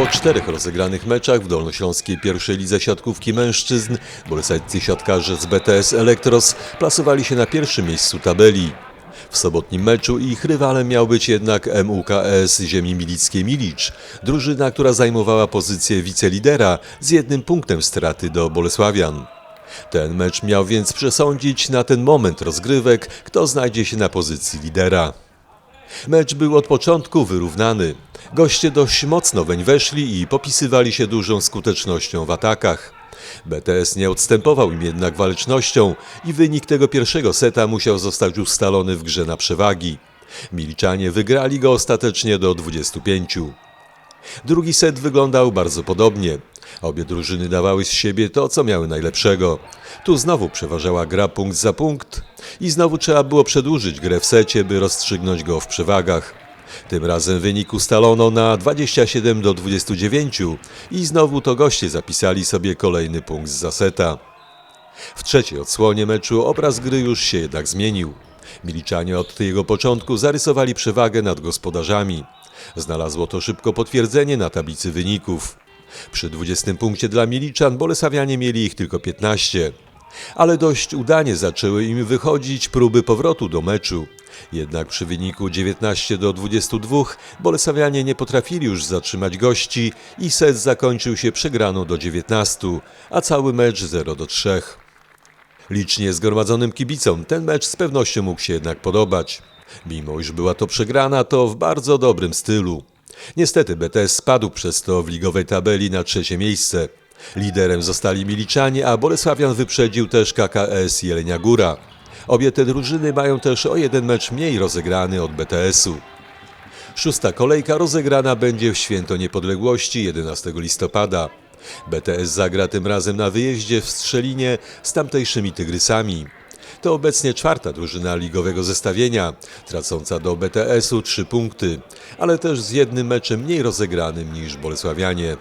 Po czterech rozegranych meczach w Dolnośląskiej pierwszej lidze siatkówki mężczyzn bolesajscy siatkarze z BTS Elektros plasowali się na pierwszym miejscu tabeli. W sobotnim meczu ich rywalem miał być jednak MUKS ziemi milickiej Milicz, drużyna, która zajmowała pozycję wicelidera z jednym punktem straty do Bolesławian. Ten mecz miał więc przesądzić na ten moment rozgrywek, kto znajdzie się na pozycji lidera. Mecz był od początku wyrównany. Goście dość mocno weń weszli i popisywali się dużą skutecznością w atakach. BTS nie odstępował im jednak walecznością i wynik tego pierwszego seta musiał zostać ustalony w grze na przewagi. Milczanie wygrali go ostatecznie do 25. Drugi set wyglądał bardzo podobnie. Obie drużyny dawały z siebie to, co miały najlepszego. Tu znowu przeważała gra punkt za punkt i znowu trzeba było przedłużyć grę w secie, by rozstrzygnąć go w przewagach. Tym razem wynik ustalono na 27 do 29 i znowu to goście zapisali sobie kolejny punkt z zaseta. W trzeciej odsłonie meczu obraz gry już się jednak zmienił. Miliczanie od jego początku zarysowali przewagę nad gospodarzami. Znalazło to szybko potwierdzenie na tablicy wyników. Przy 20 punkcie dla Miliczan Bolesawianie mieli ich tylko 15. Ale dość udanie zaczęły im wychodzić próby powrotu do meczu. Jednak przy wyniku 19 do 22 Bolesawianie nie potrafili już zatrzymać gości i set zakończył się przegraną do 19, a cały mecz 0 do 3. Licznie zgromadzonym kibicom ten mecz z pewnością mógł się jednak podobać. Mimo iż była to przegrana, to w bardzo dobrym stylu. Niestety BTS spadł przez to w ligowej tabeli na trzecie miejsce. Liderem zostali Miliczanie, a Bolesławian wyprzedził też KKS Jelenia Góra. Obie te drużyny mają też o jeden mecz mniej rozegrany od BTS-u. Szósta kolejka rozegrana będzie w Święto Niepodległości 11 listopada. BTS zagra tym razem na wyjeździe w Strzelinie z tamtejszymi Tygrysami. To obecnie czwarta drużyna ligowego zestawienia, tracąca do BTS-u trzy punkty, ale też z jednym meczem mniej rozegranym niż Bolesławianie.